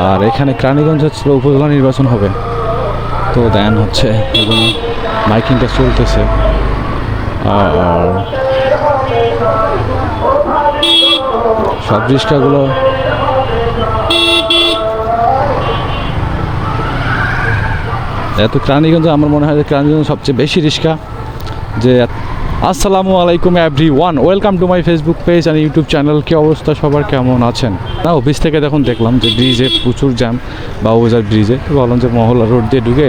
আর এখানে ক্রানীগঞ্জ হচ্ছে উপজেলা নির্বাচন হবে। তো দেন হচ্ছে এজন্য মাইকিংটা চলতেছে। আর সব রিক্সাগুলো এত ক্রানীগঞ্জে আমার মনে হয় যে ক্রানীগঞ্জ সবচেয়ে বেশি রিক্সা যে আসসালামু আলাইকুম everyone welcome to my Facebook page and YouTube channel. কি অবস্থা সবার? কেমন আছেন? না, অফিস থেকে দেখুন, দেখলাম যে ব্রিজে প্রচুর জ্যাম বা ওজার ব্রিজে বললাম যে মহল্লা রোড দিয়ে ঢুকে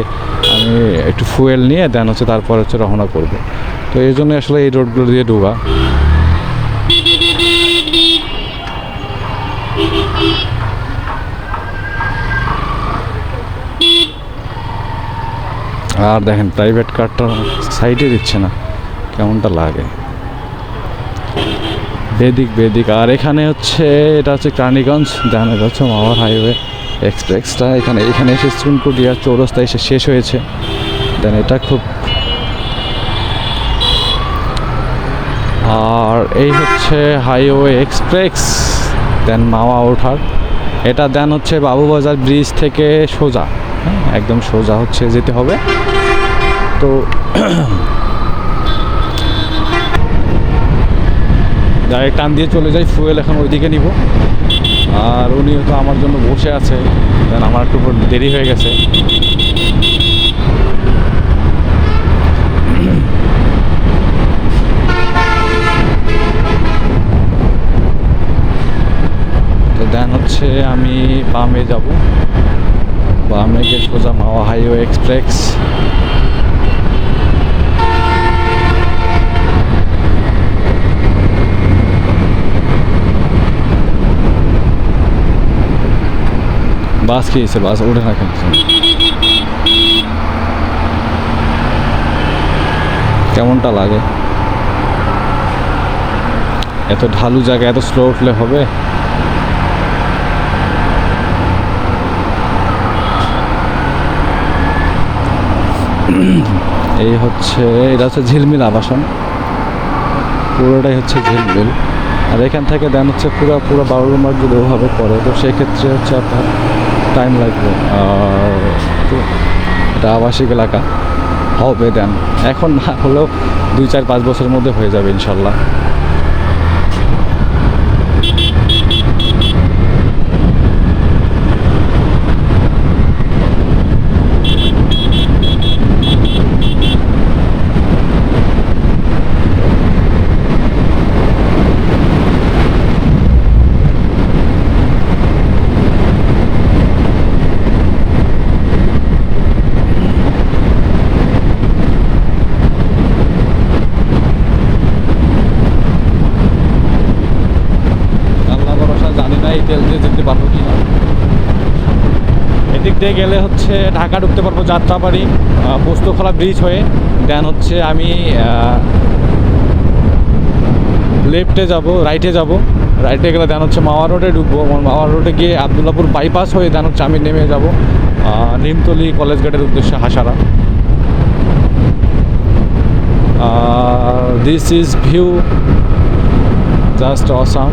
আমি একটু ফুয়েল নিয়ে দেন হচ্ছে তারপর হচ্ছে রওনা করব। তো এই জন্য আসলে এই রোডগুলো দিয়ে ঢোকা। আর দেখেন প্রাইভেট কারটা সাইডে দিচ্ছে না। কেমনটা লাগে? বেদিক বেদিক। আর এখানে হচ্ছে, এটা হচ্ছে ক্রানীগঞ্জ দেন এটা হচ্ছে মাওয়ার হাইওয়ে এক্সপ্রেসটা এখানে এখানে এসে চুনকুটিয়া চৌরাস্তা এসে শেষ হয়েছে। দেন এটা খুব আর এই হচ্ছে হাইওয়ে এক্সপ্রেস। দেন মাওয়া ওঠার। এটা দেন হচ্ছে বাবুবাজার ব্রিজ থেকে সোজা। হ্যাঁ একদম সোজা হচ্ছে যেতে হবে। তো ডাইরেক্ট টান দিয়ে চলে যাই ফুয়েল এখন ওইদিকে নিব। আর উনি তো আমার জন্য বসে আছে দেন আমার একটু দেরি হয়ে গেছে। তো দেন হচ্ছে আমি বামে যাব। বামে গিয়ে সোজা মাওয়া হাইওয়ে এক্সপ্রেস বাস খেয়েছে বাস ওঠে না কিন্তু কেমনটা লাগে? এত ঢালু জায়গা এত স্লো উঠলে হবে? এই হচ্ছে, এটা হচ্ছে ঝিলমিল আবাসন। পুরোটাই হচ্ছে ঝিলমিল। আর এখান থেকে দেন হচ্ছে পুরো পুরো বারো মার্ক যদি ওভাবে পড়ে তো সেক্ষেত্রে হচ্ছে আপনার টাইম লাগবে। এটা আবাসিক এলাকা। হবে দেন এখন না হলেও দুই চার পাঁচ বছরের মধ্যে হয়ে যাবে, ইনশাল্লাহ আল্লাহ ভরসা জানি না এই তেল দিয়ে যেতে পারব কি না এদিক দিয়ে গেলে হচ্ছে ঢাকা ঢুকতে পারব যাত্রাবাড়ি পোস্তখোলা ব্রিজ হয়ে দেন হচ্ছে আমি লেফটে যাব রাইটে যাব। রাইটে গেলে দেন হচ্ছে মাওয়া রোডে ঢুকবো। মাওয়া রোডে গিয়ে আবদুল্লাপুর বাইপাস হয়ে দেন হচ্ছে আমি নেমে যাব নিমতলি কলেজ গেটের উদ্দেশ্যে Hasara. This is view just awesome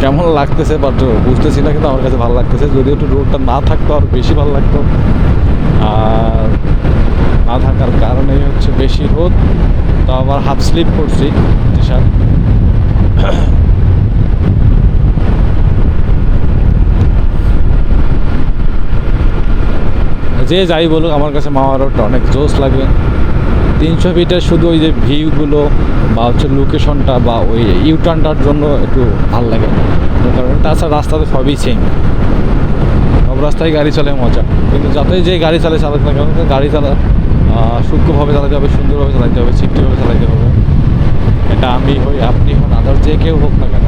কেমন লাগতেছে বাট বুঝতেছি না কিন্তু আমার কাছে ভালো লাগতেছে। যদি একটু রোডটা না থাকতো, আর বেশি ভালো লাগতো। আর না থাকার কারণে হচ্ছে বেশি রোদ। তো আবার হাফ স্লিপ করছি টি শার্ট যে যাই বলুক, আমার কাছে মাওয়া রোডটা অনেক জোস লাগে তিনশো ফিটের শুধু ওই যে ভিউগুলো বা হচ্ছে লোকেশনটা বা ওই ইউটার্নটার জন্য একটু ভালো লাগে। কারণ তাছাড়া রাস্তা তো সবই সব রাস্তায় গাড়ি চলে মজা। কিন্তু যতই যে গাড়ি চালে চালাতে না কেন গাড়ি চালা সূক্ষ্মভাবে চালাতে হবে, সুন্দরভাবে চালাতে হবে সিফটিভাবে চালাতে হবে। এটা আমি হই, আপনি হন আদার যে কেউ হোক না কেন।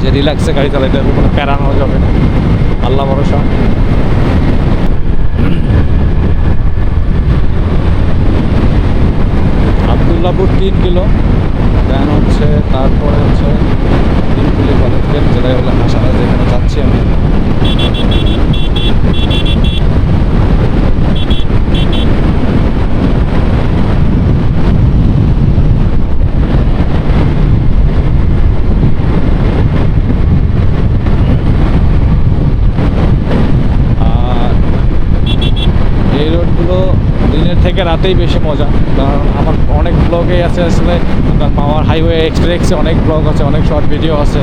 যে রিল্যাক্সে গাড়ি চালাতে হবে, কোনো প্যারা নেওয়া যাবে না। আল্লাহ ভরসা। আবদুল্লাপুর তিন কিলো। দেন হচ্ছে, তারপরে হচ্ছে তিনকুলি কলেজ যেটাই যেটা হলো হাসানা যেখানে যাচ্ছি আমি। থেকে রাতেই বেশি মজা। কারণ আমার অনেক ব্লগে আছে আসলে, আপনার মাওয়ার হাইওয়ে এক্সপ্রেসে অনেক ব্লগ আছে, অনেক শর্ট ভিডিও আছে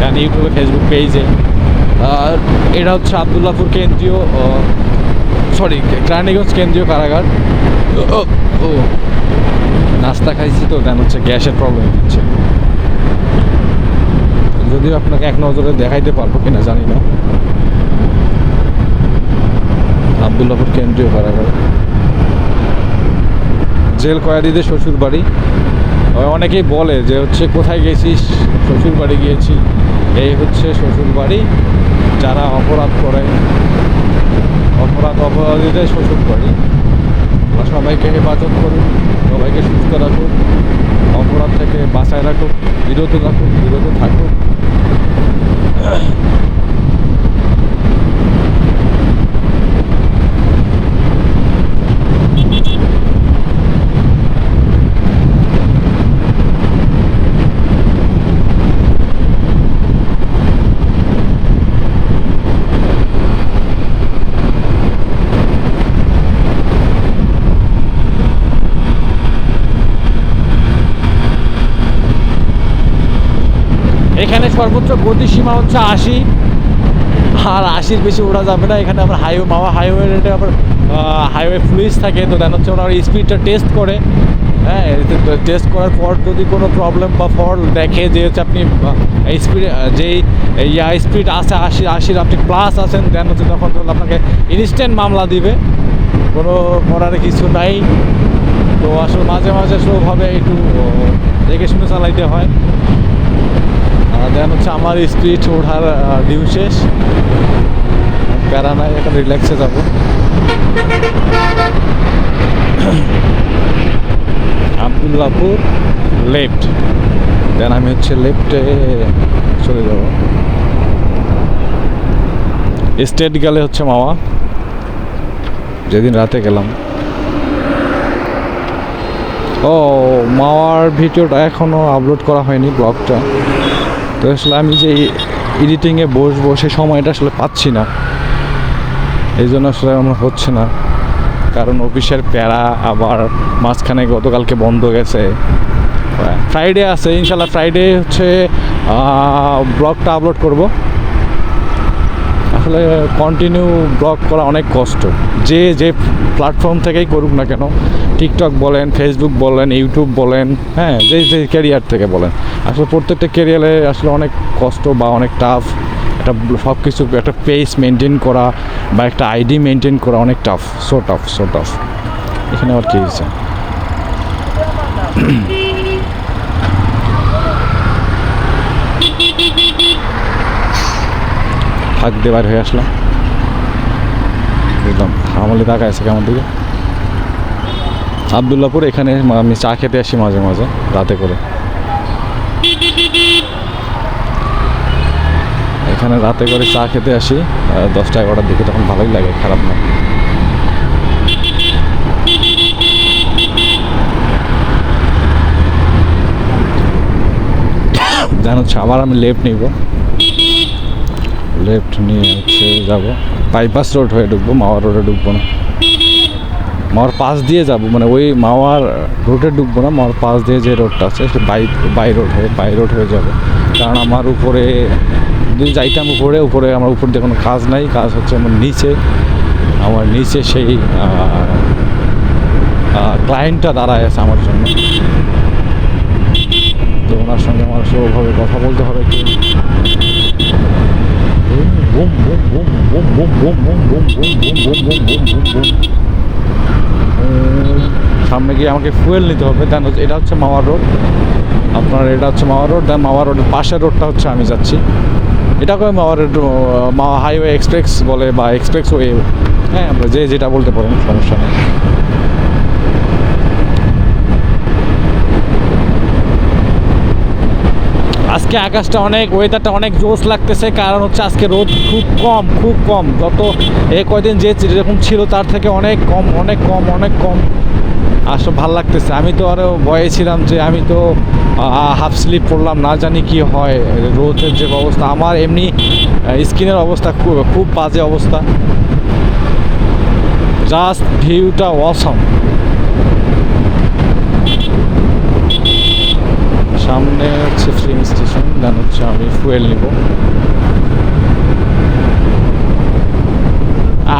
দেন ইউটিউবে ফেসবুক পেজে আর এটা হচ্ছে আবদুল্লাপুর কেন্দ্রীয় সরি ক্রানিগঞ্জ কেন্দ্রীয় কারাগার। ও নাস্তা খাইছি তো দেন হচ্ছে গ্যাসের প্রবলেম হচ্ছে। যদিও আপনাকে এক নজরে দেখাইতে পারব কিনা জানি না। আবদুল্লাপুর কেন্দ্রীয় কারাগার। জেল কয়েদিদের শ্বশুর বাড়ি অনেকেই বলে যে হচ্ছে, কোথায় গেছিস? শ্বশুর বাড়ি গিয়েছি। এই হচ্ছে শ্বশুর বাড়ি যারা অপরাধ করে। অপরাধ, অপরাধীদের শ্বশুর বাড়ি সবাইকে হেফাজত করুন, সবাইকে সুস্থ রাখুন, অপরাধ থেকে বাঁচায় রাখুক বিরত রাখুক বিরত থাকুক এখানে সর্বোচ্চ গতিসীমা হচ্ছে আশি। আর আশির বেশি ওড়া যাবে না। এখানে আবার হাইওয়ে মাওয়া হাইওয়ে রেটে আবার হাইওয়ে পুলিশ থাকে। তো দেন হচ্ছে ওরা স্পিডটা টেস্ট করে। হ্যাঁ টেস্ট করার পর যদি কোনো প্রবলেম বা ফল দেখে যে হচ্ছে আপনি স্পিড যেই ইয়া স্পিড আছে আশি, আশির আপনি প্লাস আছেন দেন হচ্ছে তখন আপনাকে ইনস্ট্যান্ট মামলা দিবে। কোনো করার কিছু নাই। তো আসলে মাঝে মাঝে স্লোভাবে একটু দেখে শুনে চালাইতে হয়। দেন হচ্ছে আমার স্পিড ওঠার ডিউ শেষ। প্যারা নাই, এখন রিল্যাক্সে যাব। আবদুল্লাপুর লেফট দেন আমি হচ্ছে লেফটে চলে যাব। স্টেট গেলে হচ্ছে মামা। যেদিন রাতে গেলাম। ও মাওয়ার ভিডিওটা এখনও আপলোড করা হয়নি ব্লগটা তো আসলে আমি যে এডিটিংয়ে বসবো, সে সময়টা আসলে পাচ্ছি না। এই জন্য আসলে আমার হচ্ছে না। কারণ অফিসের প্যারা আবার মাঝখানে গতকালকে বন্ধ গেছে। ফ্রাইডে আছে ইনশাল্লাহ ফ্রাইডে হচ্ছে ব্লগটা আপলোড করব। আসলে কন্টিনিউ ব্লগ করা অনেক কষ্ট। যে যে প্ল্যাটফর্ম থেকেই করুক না কেন টিকটক বলেন ফেসবুক বলেন ইউটিউব বলেন হ্যাঁ যে যে ক্যারিয়ার থেকে বলেন। আসলে প্রত্যেকটা ক্যারিয়ারে আসলে অনেক কষ্ট বা অনেক টাফ একটা সব কিছু একটা পেস মেনটেন করা বা একটা আইডি মেনটেন করা অনেক tough so tough so tough এখানে আবার কী হয়েছে? ফাঁক দিয়ে বার হয়ে আসলাম। বুঝলাম আমলে তাকায় আছে কেমন দিকে। আবদুল্লাপুর এখানে আমি চা খেতে আসি মাঝে মাঝে, রাতে করে। এখানে রাতে করে চা খেতে আসি দশটা এগারোটার দিকে তখন ভালোই লাগে, খারাপ না। জান আবার আমি লেফট নিব। লেফট নিয়ে হচ্ছে যাব। বাইপাস রোড হয়ে ঢুকবো মাওয়া রোডে ঢুকবো না। মাওয়ার পাশ দিয়ে যাব মানে ওই মাওয়ার রোডে ঢুকবো না, মাওয়ার পাশ দিয়ে যে রোডটা আছে, সে বাই বাই রোড হয়ে, বাই রোড হয়ে যাবে। কারণ আমার উপরে, যদি যাইতাম উপরে উপরে আমার উপর দিয়ে কোনো কাজ নাই, কাজ হচ্ছে আমার নিচে। আমার নিচে সেই ক্লায়েন্টটা দাঁড়ায় আছে আমার জন্য। তো ওনার সঙ্গে আমার ওভাবে কথা বলতে হবে কি সামনে গিয়ে আমাকে ফুয়েল নিতে হবে। দেন এটা হচ্ছে মাওয়ার রোড আপনার এটা হচ্ছে মাওয়ার রোড দেন মাওয়ার রোডের পাশের রোডটা হচ্ছে আমি যাচ্ছি। এটাকে মাওয়ার রোড মাওয়া হাইওয়ে এক্সপ্রেস বলে বা এক্সপ্রেস ওয়ে হ্যাঁ আমরা যে যেটা বলতে পারেন, সমস্যা নেই। আজকে আকাশটা অনেক ওয়েদারটা অনেক জোস লাগতেছে, কারণ হচ্ছে আজকে রোদ খুব কম খুব কম। যত এ কয়দিন যে যেরকম ছিল, তার থেকে অনেক কম অনেক কম অনেক কম। আসলে ভালো লাগতেছে। আমি তো আরও ভয়ে ছিলাম যে আমি তো হাফ স্লিপ পড়লাম, না জানি কি হয়। রোদের যে অবস্থা, আমার এমনি স্কিনের অবস্থা খুব খুব বাজে অবস্থা। জাস্ট ভিউটা অসম সামনে হচ্ছে ফ্রিম স্টেশন দেন হচ্ছে আমি ফুয়েল নিব।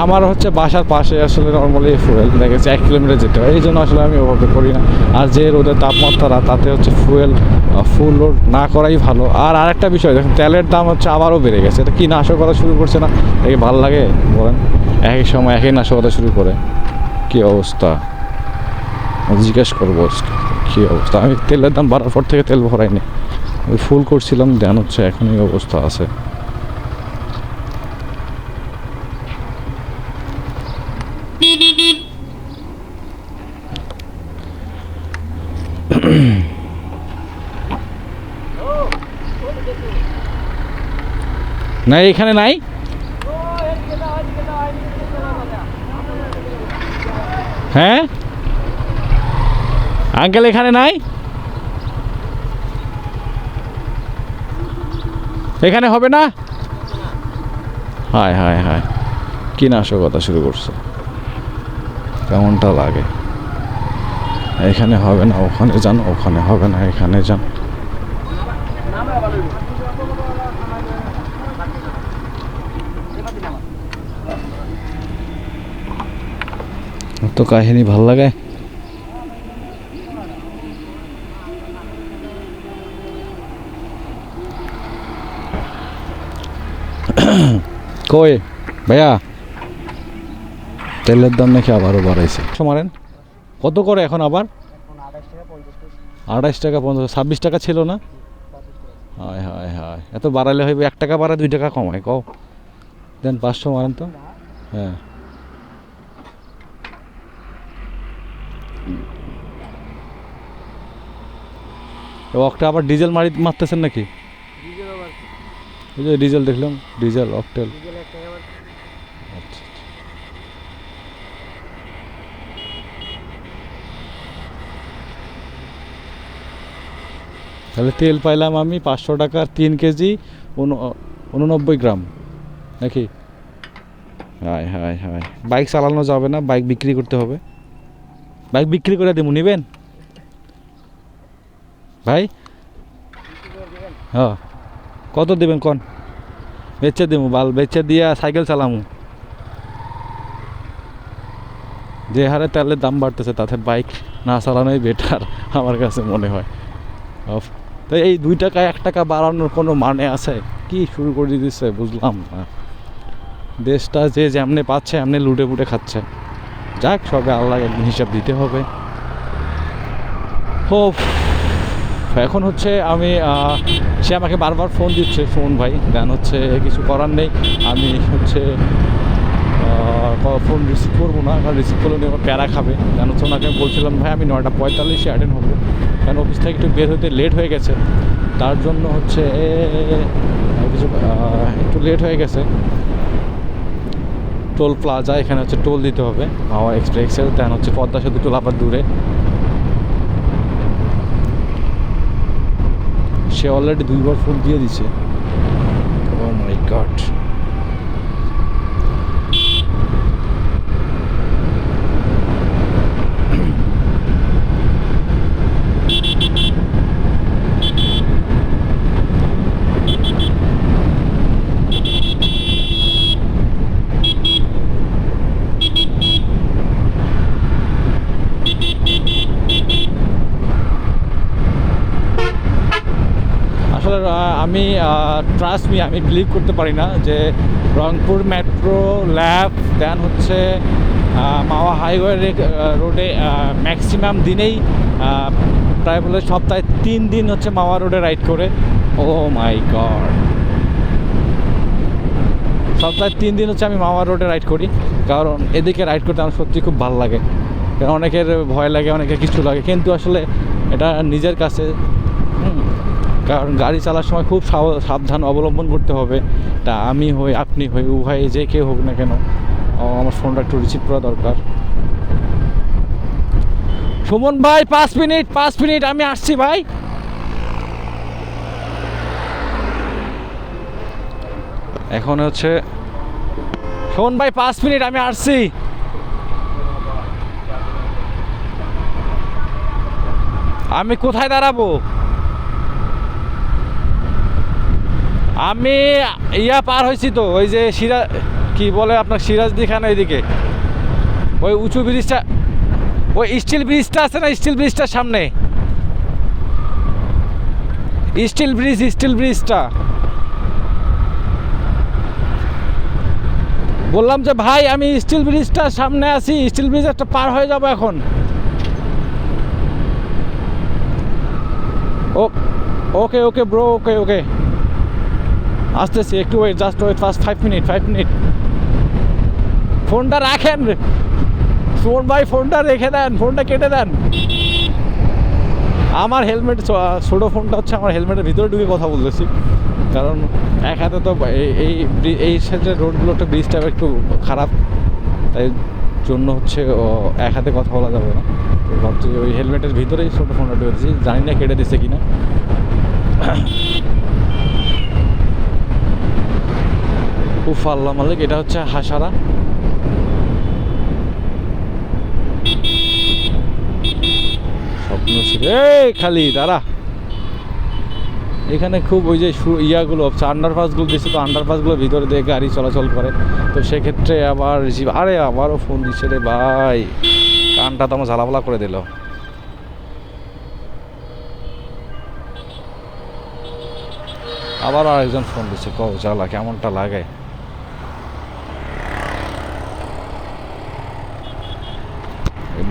আমার হচ্ছে বাসার পাশে আসলে নর্মালি ফুয়েল দেখেছে এক কিলোমিটার যেতে হয় এই জন্য আসলে আমি ওভাবে করি না। আর যে রোদের তাপমাত্রা তাতে হচ্ছে ফুয়েল ফুল লোড না করাই ভালো। আর আরেকটা বিষয় দেখুন তেলের দাম হচ্ছে আবারও বেড়ে গেছে। এটা কি নাশকতা শুরু করছে না? এই ভালো লাগে? বলেন। একই সময় একই নাশকতা শুরু করে। কি অবস্থা? জিজ্ঞেস করব আজকে, কি অবস্থা? আমি তেলের দাম বাড়ার পর থেকে তেল ভরাইনি। ওই ফুল করছিলাম, দেন হচ্ছে এখন এই অবস্থা আছে। না এখানে নাই? হ্যাঁ? আঙ্কেল এখানে নাই? এখানে হবে না? হায় হায় হায়। কি নাশকতা শুরু করছে। কেমনটা লাগে? এখানে হবে না, ওখানে যান, ওখানে হবে না, এখানে যান। তো কাহিনী ভালো লাগে? কই? ভাইয়া। তেলের দাম নাকি আবারও বাড়াইছে। মারেন। কত করে এখন আবার? আঠাশ টাকা পঞ্চাশ। ছাব্বিশ টাকা ছিল না? হয় হয় হয়। এত বাড়ালে হইবে এক টাকা বাড়ায় দুই টাকা কমায় কও। দেন পাঁচশো মারেন তো। হ্যাঁ। অকটা আবার ডিজেল মারি মারতেছেন নাকি? ডিজেল দেখলাম। Diesel octane. তাহলে তেল পাইলাম আমি পাঁচশো টাকার তিন কেজি উন- উননব্বই গ্রাম। নাকি? হায় হায় হায়। বাইক চালানো যাবে না, বাইক বিক্রি করতে হবে। বাইক বিক্রি করে দেবো নিবেন? ভাই? হ্যাঁ। কত দেবেন কন? বেচে দেবো বাল বেচে দিয়া সাইকেল চালামু। যে হারে তেলের দাম বাড়তেছে, তাতে বাইক না চালানোই বেটার আমার কাছে মনে হয়। অফ। তো এই দুই টাকা, এক টাকা বাড়ানোর কোনো মানে আছে? কি শুরু করে দিচ্ছে বুঝলাম না। দেশটা যে যেমনে পাচ্ছে, এমনি লুটে পুটে খাচ্ছে। যাক, সবে আল্লাহ একদিন হিসাব দিতে হবে। ও এখন হচ্ছে আমি সে আমাকে বারবার ফোন দিচ্ছে ফোন ভাই। দেন হচ্ছে কিছু করার নেই। আমি হচ্ছে ফোন রিসিভ করব না, কারণ রিসিভ করলে উনি আমার প্যারা খাবে। কেন হচ্ছে ওনাকে আমি বলছিলাম, ভাই, আমি নয়টা পঁয়তাল্লিশে অ্যাটেন্ড হব। কারণ অফিস থেকে একটু বের হতে লেট হয়ে গেছে? তার জন্য হচ্ছে কিছু একটু লেট হয়ে গেছে। টোল প্লাজা এখানে হচ্ছে টোল দিতে হবে। আমার এক্সপ্রেসের দেন হচ্ছে পদ্মা সেতু টোল আবার দূরে। সে অলরেডি দুইবার ফোন দিয়ে দিছে। ও মাই গড আসলে আমি ট্রাস্ট মি আমি বিলিভ করতে পারি না যে রংপুর মেট্রো ল্যাব দেন হচ্ছে আহ, মাওয়া হাইওয়ে রোডে ম্যাক্সিমাম দিনেই প্রায় বলে সপ্তাহে তিন দিন হচ্ছে মাওয়া রোডে রাইড করে। ও মাই গড সপ্তাহে তিন দিন হচ্ছে আমি মাওয়া রোডে রাইড করি। কারণ এদিকে রাইড করতে আমার সত্যি খুব ভালো লাগে। কারণ অনেকের ভয় লাগে অনেকের কিছু লাগে। কিন্তু আসলে এটা নিজের কাছে কারণ গাড়ি চালার সময় খুব সাব- সাবধান অবলম্বন করতে হবে। তা আমি হই, আপনি হই, উভয় যে কেউ হোক না কেন আমার ফোনটা একটু রিসিভ করা দরকার। সুমন ভাই, পাঁচ মিনিট পাঁচ মিনিট, আমি আসছি ভাই। এখন হচ্ছে, সুমন ভাই, পাঁচ মিনিট, আমি আসছি। আমি কোথায় দাঁড়াবো? আমি ইয়া পার হয়েছি তো, ওই যে সিরাজ কি বলে আপনার সিরাজদি খান এদিকে ওই উঁচু ব্রিজটা, ওই স্টিল ব্রিজটা আছে না, স্টিল ব্রিজটার সামনে? স্টিল ব্রিজ, স্টিল ব্রিজটা। বললাম যে, ভাই, আমি স্টিল ব্রিজটার সামনে আছি, স্টিল ব্রিজ একটা পার হয়ে যাব এখন। Okay okay, bro, okay okay. আসতেছি একটু wait just wait first five minute five minute ফোনটা রাখেন। ফোন ভাই, ফোনটা রেখে দেন, ফোনটা কেটে দেন। আমার হেলমেট ছোটো ফোনটা হচ্ছে আমার হেলমেটের ভিতরে ঢুকে কথা বলতেছি। কারণ এক হাতে তো এই- এই সাইডের রোডগুলো একটা ব্রিজটা একটু খারাপ। তাই জন্য হচ্ছে এক হাতে কথা বলা যাবে না। তো ভাবছি ওই হেলমেটের ভিতরেই ছোটো ফোনটা ঢুকেছি জানি না কেটে দিছে কিনা। উফ, আল্লাহ মালিক, এটা হচ্ছে হাসারা। স্বপ্ন ছিল। এই খালি দাঁড়া। এখানে খুব ওই যে ইয়াগুলো আন্ডারপাসগুলো দিচ্ছে তো আন্ডারপাসগুলো ভিতরে দিয়ে গাড়ি চলাচল করে। তো সেক্ষেত্রে আবার রিসিভ- আরে, আবারও ফোন দিচ্ছে রে ভাই। কানটা তো আমার ঝালাপালা করে দিল। আবার আরেকজন ফোন দিচ্ছে কও, জ্বালা, কেমনটা লাগে?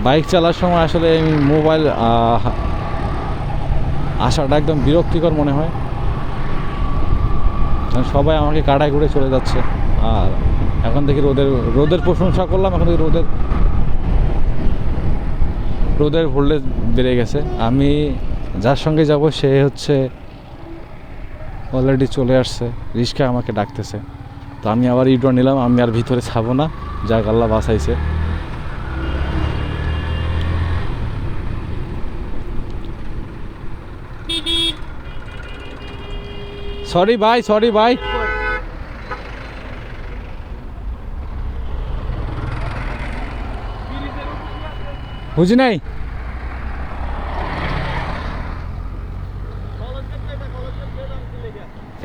বাইক চালার সময় আসলে আমি মোবাইল আসাটা একদম বিরক্তিকর মনে হয়। সবাই আমাকে কাটাই করে চলে যাচ্ছে। আর এখন থেকে রোদের রোদের প্রশংসা করলাম, এখন থেকে রোদের রোদের ভোল্টেজ বেড়ে গেছে। আমি যার সঙ্গে যাব সে হচ্ছে অলরেডি চলে আসছে রিস্কা আমাকে ডাকতেছে। তো আমি আবার ইউটার নিলাম, আমি আর ভিতরে ছাবো না। যা আল্লাহ বাসাইছে সরি ভাই সরি ভাই বুঝি নাই?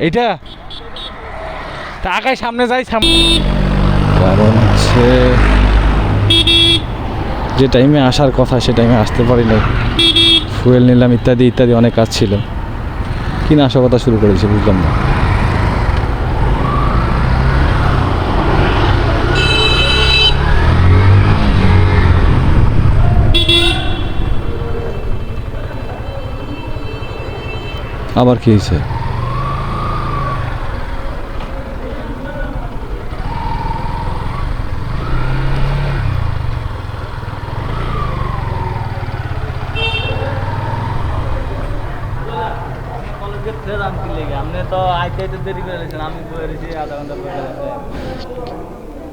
এইটা? টাকায় সামনে যাই সামনে কারণ হচ্ছে যে টাইমে আসার কথা, সে টাইমে আসতে পারি নাই। ফুয়েল নিলাম ইত্যাদি ইত্যাদি অনেক কাজ ছিল। কি নাশকতা শুরু করেছে বুঝলাম না। আবার কি হয়েছে কলেজের ফের আমি কি লেগে আপনি তো আইতে আইতে দেরি করে রেখেছেন আমি বয়ে রেখেছি আধা ঘণ্টা বয়ে রেখেছি কত দাম করে এটা একটু বড় বড় নেই গরম লাগবে না আমার আমার কাজ ব্যাংক থেকে ফিনিশিং এর কম দিলে কম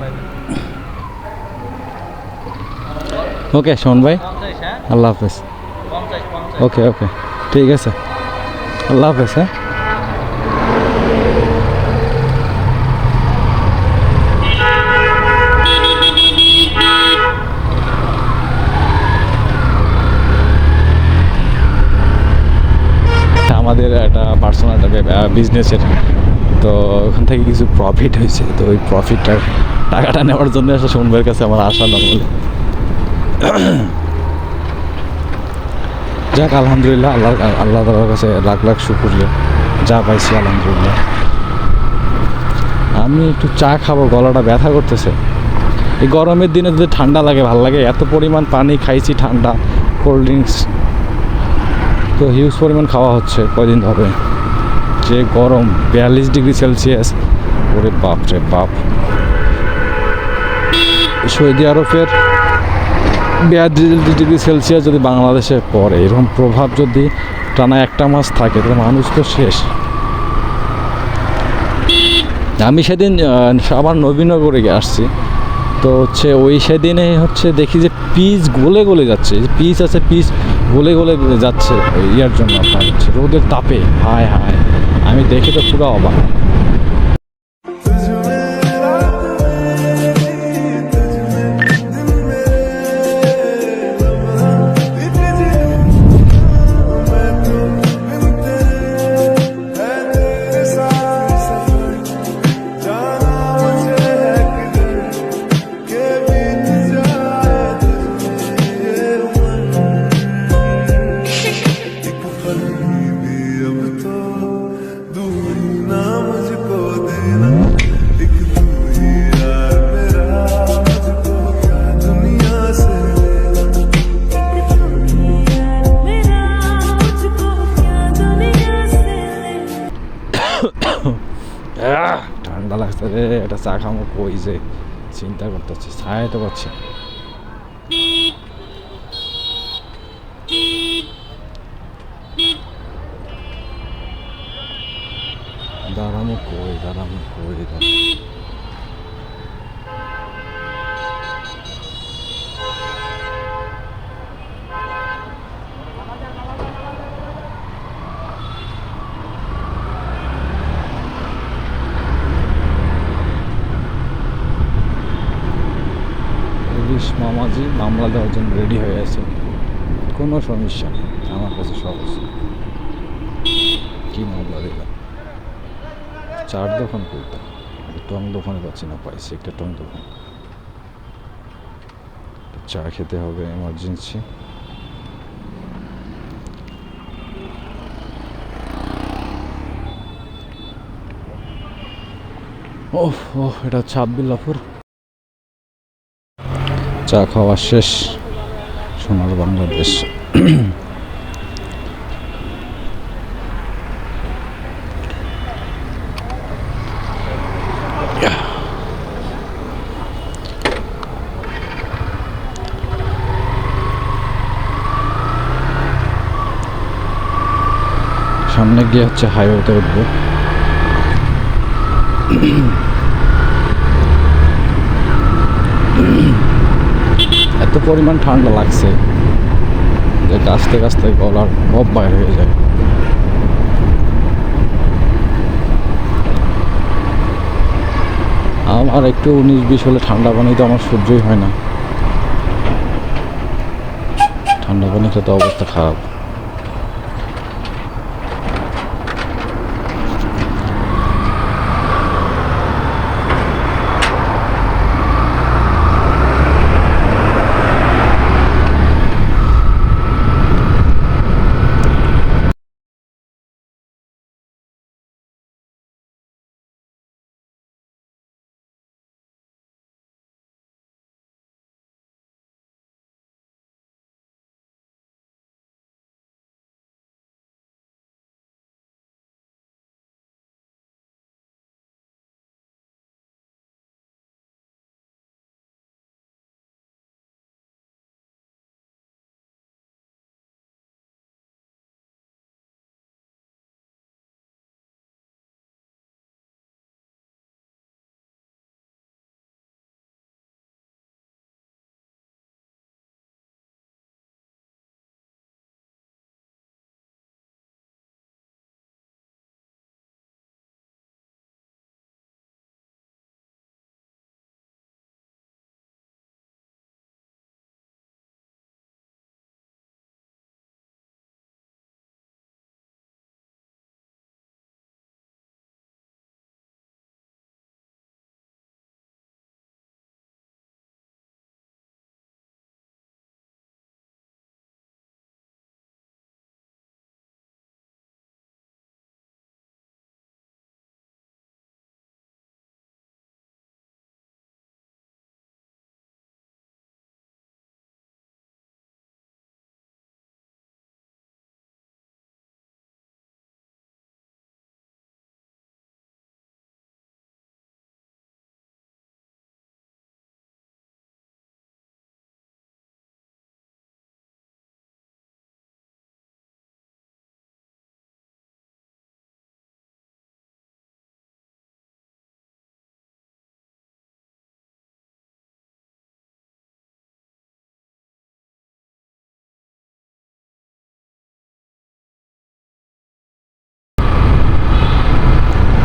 পাইবে। ওকে শোন ভাই। হ্যাঁ? আল্লাহ হাফেজ। ওকে ওকে। ঠিক আছে। আল্লাহ হাফেজ হ্যাঁ এটা আমাদের একটা পার্সোনাল বিজনেসের তো ওখান থেকে কিছু প্রফিট হয়েছে। তো ওই প্রফিটটার টাকাটা নেওয়ার জন্য আসলে সোনবের কাছে আমার আসা নর্মালি যাক, আলহামদুলিল্লাহ, আল্লাহ আল্লাহ তালার কাছে লাখ লাখ শুক্রিয়া। যা পাইছি, আলহামদুলিল্লাহ। আমি একটু চা খাব, গলাটা ব্যথা করতেছে। এই গরমের দিনে যদি ঠান্ডা লাগে, ভালো লাগে। এত পরিমাণ পানি খাইছি, ঠান্ডা কোল্ড ড্রিঙ্কস তো হিউজ পরিমাণ খাওয়া হচ্ছে কয়দিন ধরে। যে গরম বিয়াল্লিশ ডিগ্রি সেলসিয়াস, ওরে বাপ রে বাপ। সৌদি আরবের বিয়াল্লিশ ডিগ্রি সেলসিয়াস যদি বাংলাদেশে পড়ে, এরকম প্রভাব যদি টানা একটা মাস থাকে, তাহলে মানুষ তো শেষ। আমি সেদিন আবার নবীনগরে আসছি। তো হচ্ছে ওই সেদিনে হচ্ছে দেখি যে পিস গলে গলে যাচ্ছে। পিস আছে পিস গলে গলে যাচ্ছে ইয়ার জন্য আপনার হচ্ছে রোদের তাপে। হায় হায়। আমি দেখে তো পুরো অবাক। কই যে চিন্তা করতেছি ছায় তো পাচ্ছি না। দাঁড়ামো কই দাঁড়ামো কই দাঁড়ামো পুলিশ মামলা দেওয়ার জন্য রেডি হয়ে আছে। কোনো সমস্যা নেই, আমার কাছে সহজ কি মামলা দিলাম চার দোকান করতাম টং দোকানে পাচ্ছি না, পাইছি একটা টং দোকান। চা খেতে হবে এমার্জেন্সি ওহ ওহ এটা হচ্ছে আবদুল্লাপুর চা খাওয়া শেষ। সোনার বাংলাদেশ। সামনে গিয়ে হচ্ছে হাইওয়েতে উঠবো। এত পরিমাণ ঠান্ডা লাগছে যে কাছতে কাছতে গলার বব বাইর হয়ে যায়। আমার একটু উনিশ বিশ হলে ঠান্ডা পানি তো আমার সহ্যই হয় না। ঠান্ডা পানিটা তো অবস্থা খারাপ।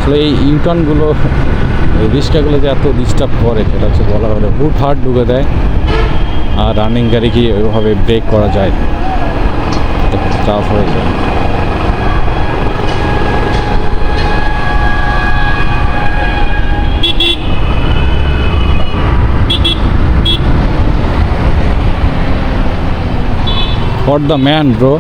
আসলে এই ইউটার্নগুলো রিক্সাগুলো যে এত ডিস্টার্ব করে সেটা হচ্ছে বলা হলে হুট হাট ঢুকে দেয় আর রানিং গাড়ি কি ওইভাবে ব্রেক করা যায় টাফ হয়ে যায় For the man, bro.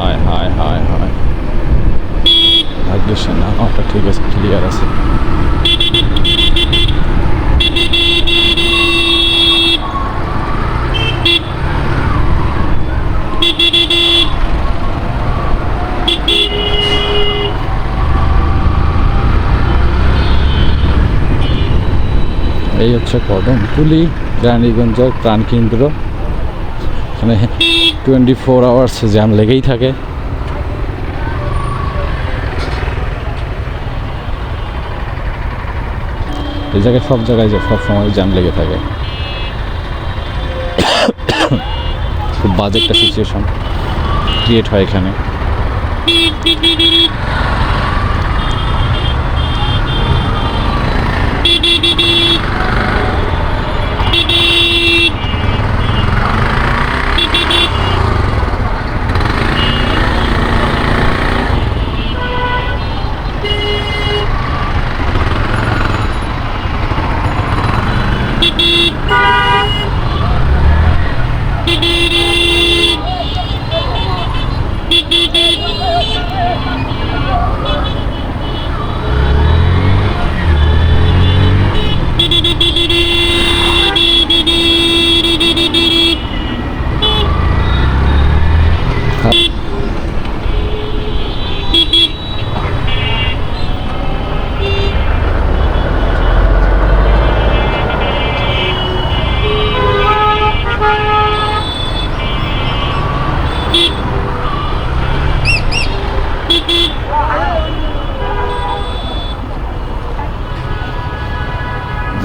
হায় হায় হায় হায় ভাগ্যের এই হচ্ছে কদমকুলি রানীগঞ্জের প্রাণকেন্দ্র এখানে টোয়েন্টি ফোর আওয়ার্স জ্যাম লেগেই থাকে। এই জায়গায় সব জায়গায় সব সময় জ্যাম লেগে থাকে। খুব বাজে একটা সিচুয়েশন ক্রিয়েট হয় এখানে।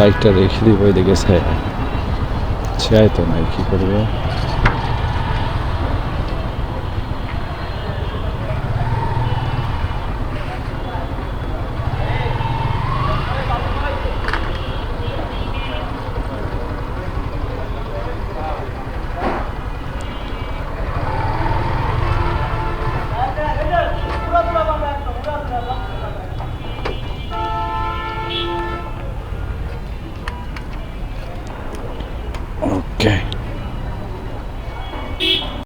বাইকটা রেখে দিব ওইদিকে ছায়। ছায় তো নাই কি করব?